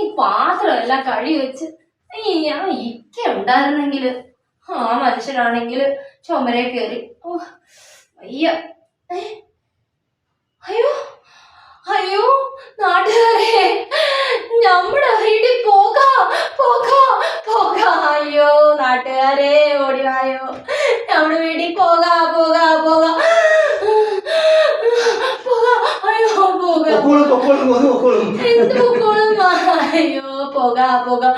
ഈ പാത്രം എല്ലാം കഴി വെച്ച് ഞാൻ ഇക്ക ഉണ്ടായിരുന്നെങ്കിൽ ആ മനുഷ്യനാണെങ്കിൽ ചുമരെ കയറി. ഓ അയ്യ അയ്യോ അയ്യോ നാട്ടുകാരെ നമ്മുടെ വീട്ടിൽ പോകാ പോകാ പോകാ. അയ്യോ നാട്ടുകാരെ ഓടിവായോ നമ്മുടെ വീട്ടിൽ പോകാ പോകാ പോകാ അയ്യോ പോകാ പൊക്കോളും പൊക്കോളും കൊതു പൊക്കോളും എന്ത് പൊക്കോളും അയ്യോ പോകാ പോകാ.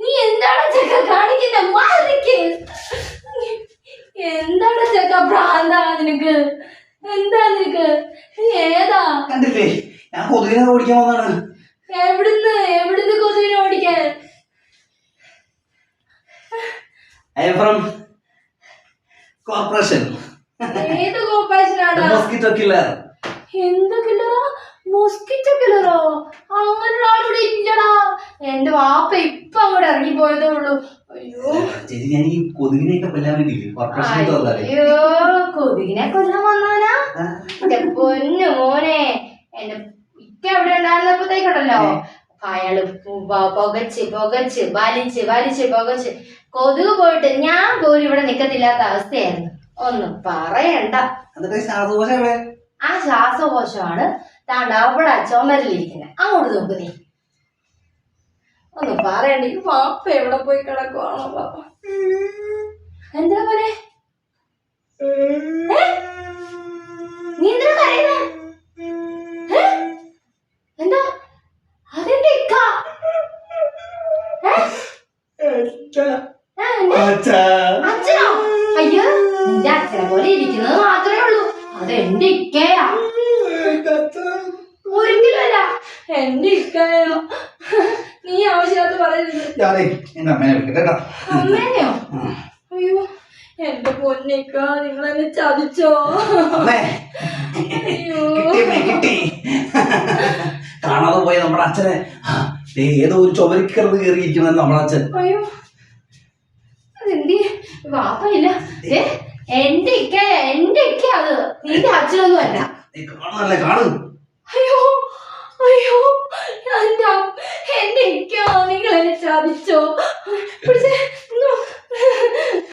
നീ എന്താണ് ചെക്ക കാണിക്കുന്നത് മാറിക്ക്. എന്താണ് ചെക്ക ഭ്രാന്താ നിനക്ക്? എന്താ നിനക്ക്? നീ ഏതാ? കണ്ടില്ലേ? ഞാൻ കൊതുകിനെ ഓടിക്കാൻ വന്നാണ് എവിടുന്ന്? എവിടുന്ന് കൊതുവിനെ ഓടിക്കാൻ? ഐ എം ഫ്രം കോർപ്പറേഷൻ ഏത് കോപ്പാഷനാടാ മോസ്കിറ്റോ കില്ലർ എന്ത് കില്ലറാ മൊസ്കിറ്റോ കില്ലറോ അങ്ങനെ ഒരാളിവിടെ ഇല്ലടാ. എന്റെ വാപ്പ ഇപ്പൊ അങ്ങോട്ട് ഇറങ്ങി പോയതേ ഉള്ളൂ. അയ്യോ. ചേച്ചി ഞാൻ ഈ കൊതുകിനെയൊക്കെ കൊല്ലാൻ വേണ്ടിയില്ലേ? കോർപ്പറേഷൻ വന്നാലേ അയ്യോ കൊതുകിനെ കൊല്ലാൻ വന്നവനാ? എന്റെ പൊന്നു മോനെ. എന്റെ ഇക്ക എവിടെ ഉണ്ടായിരുന്നപ്പോഴത്തേക്കുണ്ടല്ലോ? അയാൾ പു- പുകച്ച് പുകച്ച് വലിച്ച് വലിച്ച് പുകച്ച്. കൊതുക് പോയിട്ട് ഞാൻ പോലും ഇവിടെ നിക്കത്തില്ലാത്ത അവസ്ഥയായിരുന്നു. ഒന്നും പറയണ്ട. എന്നിട്ട് ശ്വാസകോശം എവിടെ? ആ ശ്വാസകോശമാണ്. താണ്ട അവിടെ ചുമരിലിരിക്കുന്നത് അങ്ങോട്ട് നോക്ക് നീ. ഒന്നും പറയണ്ട. ഈ പാപ്പ എവിടെ പോയി കിടക്കുവാണോ പാപ്പ എന്താ പോലെ അച്ഛനെ ഇരിക്കുന്നത് മാത്രമേ ഉള്ളൂ. അത് എന്റെ ഇക്കയാ. ഒരിക്കലും അല്ല. എന്റെ ഇക്കയോ നീ ആവശ്യമില്ലാത്ത പറയരുത് ഞാനേ എന്റെ അമ്മേനെ വിളിക്കട്ടെ കേട്ടോ. അമ്മേനെയോ? അയ്യോ എന്റെ പൊന്നിക്ക നിങ്ങൾ എന്നെ ചതിച്ചോ? അമ്മേ അയ്യോ. കിട്ടി അമ്മേ കിട്ടി. കാണാതെ പോയ നമ്മുടെ അച്ഛനെ. ദേ ഏതോ ഒരു ചുമരിക്കറത് കയറിയിരിക്കുന്നത് നമ്മുടെ അച്ഛൻ. അയ്യോ അതെന്തി വാപ്പയില്ല ഏ എന്റെ ഇക്ക എന്റെ ഇക്ക അത്. നിന്റെ അച്ഛനൊന്നും അല്ല. അയ്യോ അയ്യോ എന്റെ എന്റെ ഇക്ക നിങ്ങൾ എന്നെ ചതിച്ചോ? പിടിച്ചേ